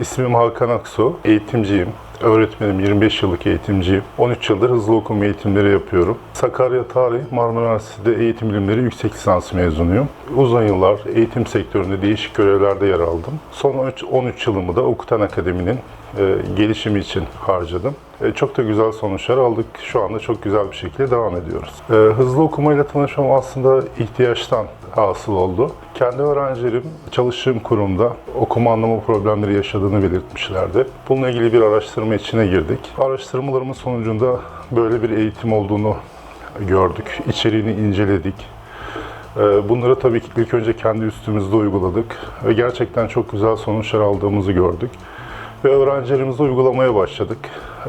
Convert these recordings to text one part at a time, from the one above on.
İsmim Hakan Aksu, eğitimciyim. Öğretmenim, 25 yıllık eğitimciyim. 13 yıldır hızlı okuma eğitimleri yapıyorum. Sakarya Tarih Marmara Üniversitesi'de eğitim bilimleri yüksek lisans mezunuyum. Uzun yıllar eğitim sektöründe değişik görevlerde yer aldım. Son 13, 13 yılımı da Okutan Akademi'nin e, gelişimi için harcadım. E, çok da güzel sonuçlar aldık. Şu anda çok güzel bir şekilde devam ediyoruz. E, hızlı okumayla tanışmam aslında ihtiyaçtan hasıl oldu. Kendi öğrencilerim çalıştığım kurumda okuma anlama problemleri yaşadığını belirtmişlerdi. Bununla ilgili bir araştırma içine girdik. Araştırmalarımın sonucunda böyle bir eğitim olduğunu gördük. İçeriğini inceledik. Ee, Bunları tabii ki ilk önce kendi üstümüzde uyguladık ve gerçekten çok güzel sonuçlar aldığımızı gördük. Ve öğrencilerimizle uygulamaya başladık.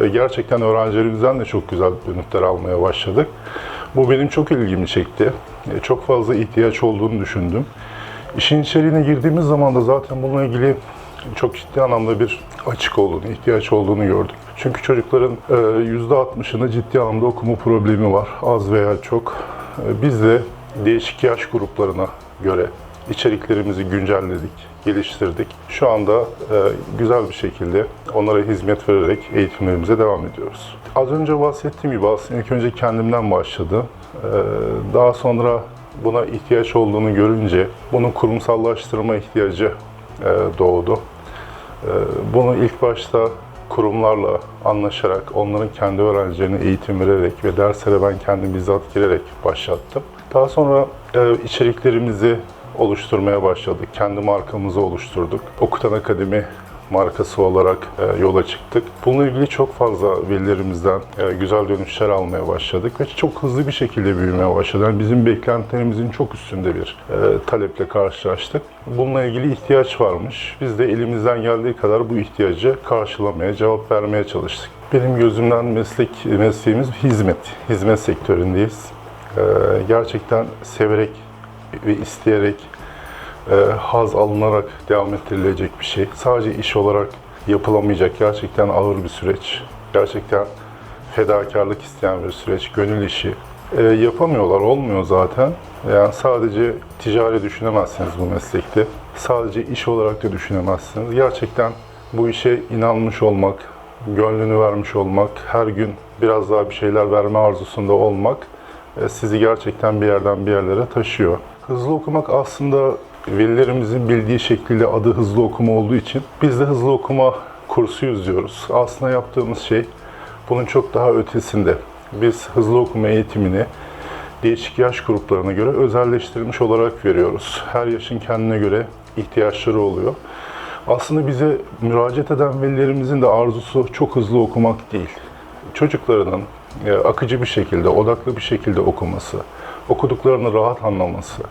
Ee, Gerçekten öğrencilerimizden de çok güzel dönütler almaya başladık. Bu benim çok ilgimi çekti. Ee, Çok fazla ihtiyaç olduğunu düşündüm. İşin içeriğine girdiğimiz zaman da zaten bununla ilgili çok ciddi anlamda bir açık olduğunu, ihtiyaç olduğunu gördük. Çünkü çocukların e, %60'ında ciddi anlamda okuma problemi var. Az veya çok. E, Biz de değişik yaş gruplarına göre içeriklerimizi güncelledik, geliştirdik. Şu anda e, güzel bir şekilde onlara hizmet vererek eğitimlerimize devam ediyoruz. Az önce bahsettiğim gibi aslında ilk önce kendimden başladı. E, Daha sonra buna ihtiyaç olduğunu görünce bunun kurumsallaştırma ihtiyacı e, doğdu. E, Bunu ilk başta kurumlarla anlaşarak, onların kendi öğrencilerine eğitim vererek ve derslere ben kendim bizzat girerek başlattım. Daha sonra e, içeriklerimizi oluşturmaya başladık. Kendi markamızı oluşturduk. Okutan Akademi markası olarak e, yola çıktık. Bununla ilgili çok fazla velilerimizden e, güzel dönüşler almaya başladık ve çok hızlı bir şekilde büyümeye başladı. Yani bizim beklentilerimizin çok üstünde bir e, taleple karşılaştık. Bununla ilgili ihtiyaç varmış. Biz de elimizden geldiği kadar bu ihtiyacı karşılamaya, cevap vermeye çalıştık. Benim gözümden meslek mesleğimiz hizmet. Hizmet sektöründeyiz. Gerçekten severek ve isteyerek e, haz alınarak devam ettirilecek bir şey. Sadece iş olarak yapılamayacak gerçekten ağır bir süreç. Gerçekten fedakarlık isteyen bir süreç, gönül işi. E, yapamıyorlar, olmuyor zaten. Yani sadece ticari düşünemezsiniz bu meslekte. Sadece iş olarak da düşünemezsiniz. Gerçekten bu işe inanmış olmak, gönlünü vermiş olmak, her gün biraz daha bir şeyler verme arzusunda olmak e, sizi gerçekten bir yerden bir yerlere taşıyor. Hızlı okumak aslında velilerimizin bildiği şekliyle adı hızlı okuma olduğu için biz de hızlı okuma kursuyuz diyoruz. Aslında yaptığımız şey bunun çok daha ötesinde. Biz hızlı okuma eğitimini değişik yaş gruplarına göre özelleştirilmiş olarak veriyoruz. Her yaşın kendine göre ihtiyaçları oluyor. Aslında bize müracaat eden velilerimizin de arzusu çok hızlı okumak değil. Çocuklarının e, akıcı bir şekilde, odaklı bir şekilde okuması, okuduklarını rahat anlaması,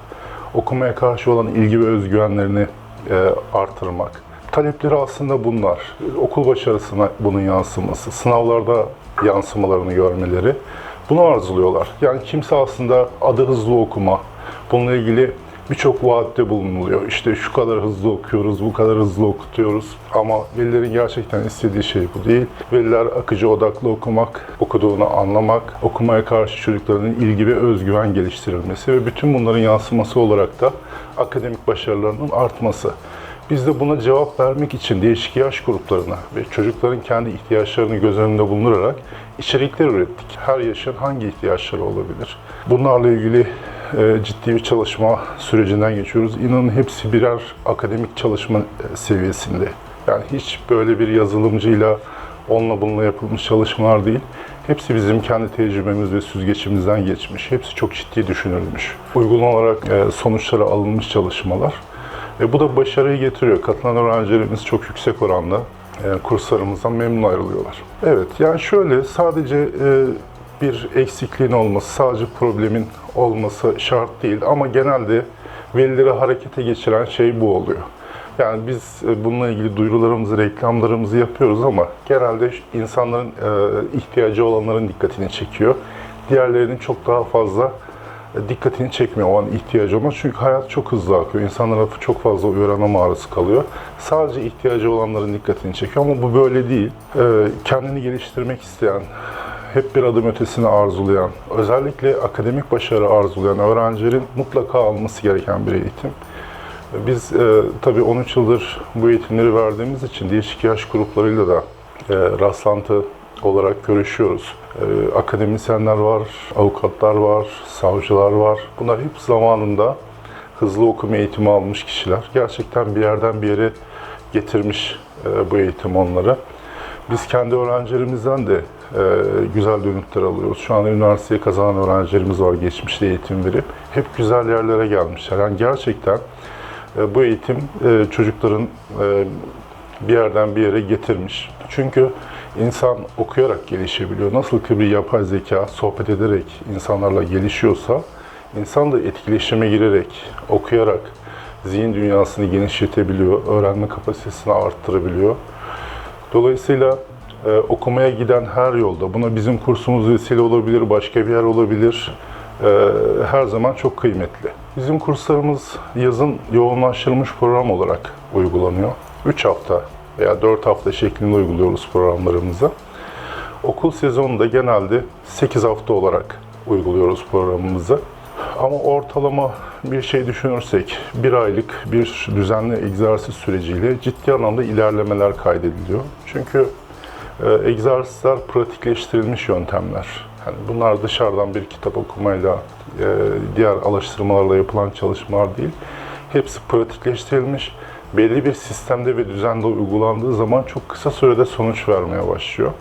okumaya karşı olan ilgi ve özgüvenlerini e, artırmak. Talepleri aslında bunlar. Okul başarısına bunun yansıması, sınavlarda yansımalarını görmeleri. Bunu arzuluyorlar. Yani kimse aslında adı hızlı okuma, bununla ilgili birçok vaatte bulunuluyor. İşte şu kadar hızlı okuyoruz, bu kadar hızlı okutuyoruz. Ama velilerin gerçekten istediği şey bu değil. Veliler akıcı odaklı okumak, okuduğunu anlamak, okumaya karşı çocukların ilgi ve özgüven geliştirilmesi ve bütün bunların yansıması olarak da akademik başarılarının artması. Biz de buna cevap vermek için değişik yaş gruplarına ve çocukların kendi ihtiyaçlarını göz önünde bulundurarak içerikler ürettik. Her yaşın hangi ihtiyaçları olabilir? Bunlarla ilgili ciddi bir çalışma sürecinden geçiyoruz. İnanın hepsi birer akademik çalışma e, seviyesinde. Yani hiç böyle bir yazılımcıyla, onunla bununla yapılmış çalışmalar değil. Hepsi bizim kendi tecrübemiz ve süzgeçimizden geçmiş. Hepsi çok ciddi düşünülmüş. Uygun olarak e, sonuçlara alınmış çalışmalar. E, bu da başarıyı getiriyor. Katılan öğrencilerimiz çok yüksek oranda e, kurslarımızdan memnun ayrılıyorlar. Evet, yani şöyle sadece e, bir eksikliğin olması, sadece problemin olması şart değil ama genelde velileri harekete geçiren şey bu oluyor. Yani biz e, bununla ilgili duyurularımızı, reklamlarımızı yapıyoruz ama genelde insanların e, ihtiyacı olanların dikkatini çekiyor. Diğerlerinin çok daha fazla e, dikkatini çekmiyor o an ihtiyacı olan. Çünkü hayat çok hızlı akıyor. İnsanlara çok fazla uyanma maruz kalıyor. Sadece ihtiyacı olanların dikkatini çekiyor ama bu böyle değil. Kendini geliştirmek isteyen, hep bir adım ötesini arzulayan, özellikle akademik başarı arzulayan öğrencilerin mutlaka alması gereken bir eğitim. Biz e, tabii 13 yıldır bu eğitimleri verdiğimiz için değişik yaş gruplarıyla da e, rastlantı olarak görüşüyoruz. E, akademisyenler var, avukatlar var, savcılar var. Bunlar hep zamanında hızlı okuma eğitimi almış kişiler. Gerçekten bir yerden bir yere getirmiş e, bu eğitim onları. Biz kendi öğrencilerimizden de e, güzel dönütler alıyoruz. Şu anda üniversiteye kazanan öğrencilerimiz var geçmişte eğitim verip. Hep güzel yerlere gelmişler. Yani gerçekten e, bu eğitim e, çocukların e, bir yerden bir yere getirmiş. Çünkü insan okuyarak gelişebiliyor. Nasıl ki bir yapay zeka sohbet ederek insanlarla gelişiyorsa, insan da etkileşime girerek, okuyarak zihin dünyasını genişletebiliyor, öğrenme kapasitesini arttırabiliyor. Dolayısıyla e, okumaya giden her yolda, buna bizim kursumuz vesile olabilir, başka bir yer olabilir, e, her zaman çok kıymetli. Bizim kurslarımız yazın yoğunlaştırılmış program olarak uygulanıyor. 3 hafta veya 4 hafta şeklinde uyguluyoruz programlarımızı. Okul sezonunda genelde 8 hafta olarak uyguluyoruz programımızı. Ama ortalama bir şey düşünürsek bir aylık bir düzenli egzersiz süreciyle ciddi anlamda ilerlemeler kaydediliyor. Çünkü e, egzersizler pratikleştirilmiş yöntemler. Yani bunlar dışarıdan bir kitap okumayla, e, diğer alıştırmalarla yapılan çalışmalar değil. Hepsi pratikleştirilmiş. Belli bir sistemde ve düzende uygulandığı zaman çok kısa sürede sonuç vermeye başlıyor.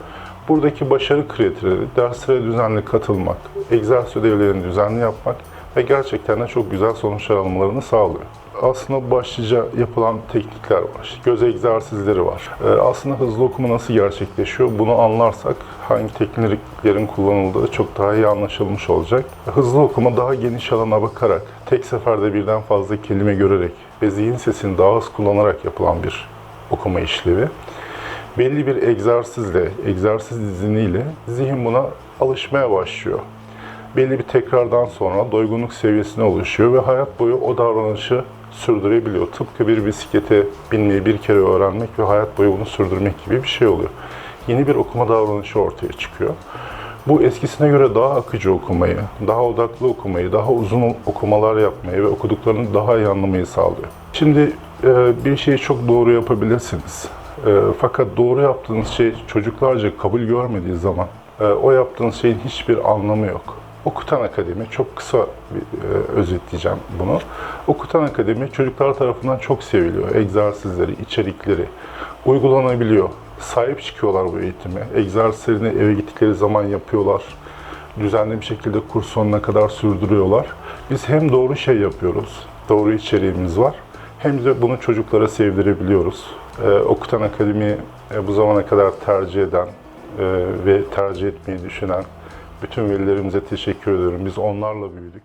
Buradaki başarı kriterleri derslere düzenli katılmak, egzersiz ödevlerini düzenli yapmak ve gerçekten de çok güzel sonuçlar almalarını sağlıyor. Aslında başlıca yapılan teknikler var. Göz egzersizleri var. Ee, aslında hızlı okuma nasıl gerçekleşiyor bunu anlarsak hangi tekniklerin kullanıldığı çok daha iyi anlaşılmış olacak. Hızlı okuma daha geniş alana bakarak, tek seferde birden fazla kelime görerek ve zihin sesini daha az kullanarak yapılan bir okuma işlevi belli bir egzersizle, egzersiz diziniyle zihin buna alışmaya başlıyor. Belli bir tekrardan sonra doygunluk seviyesine ulaşıyor ve hayat boyu o davranışı sürdürebiliyor. Tıpkı bir bisiklete binmeyi bir kere öğrenmek ve hayat boyu bunu sürdürmek gibi bir şey oluyor. Yeni bir okuma davranışı ortaya çıkıyor. Bu eskisine göre daha akıcı okumayı, daha odaklı okumayı, daha uzun okumalar yapmayı ve okuduklarını daha iyi anlamayı sağlıyor. Şimdi e, bir şeyi çok doğru yapabilirsiniz. E, fakat doğru yaptığınız şey çocuklarca kabul görmediği zaman e, o yaptığınız şeyin hiçbir anlamı yok. Okutan Akademi, çok kısa bir, e, özetleyeceğim bunu. Okutan Akademi çocuklar tarafından çok seviliyor. Egzersizleri, içerikleri uygulanabiliyor. Sahip çıkıyorlar bu eğitime. Egzersizlerini eve gittikleri zaman yapıyorlar. Düzenli bir şekilde kurs sonuna kadar sürdürüyorlar. Biz hem doğru şey yapıyoruz, doğru içeriğimiz var, hem de bunu çocuklara sevdirebiliyoruz. Ee, Okutan Akademi e, bu zamana kadar tercih eden e, ve tercih etmeyi düşünen bütün velilerimize teşekkür ediyorum. Biz onlarla büyüdük.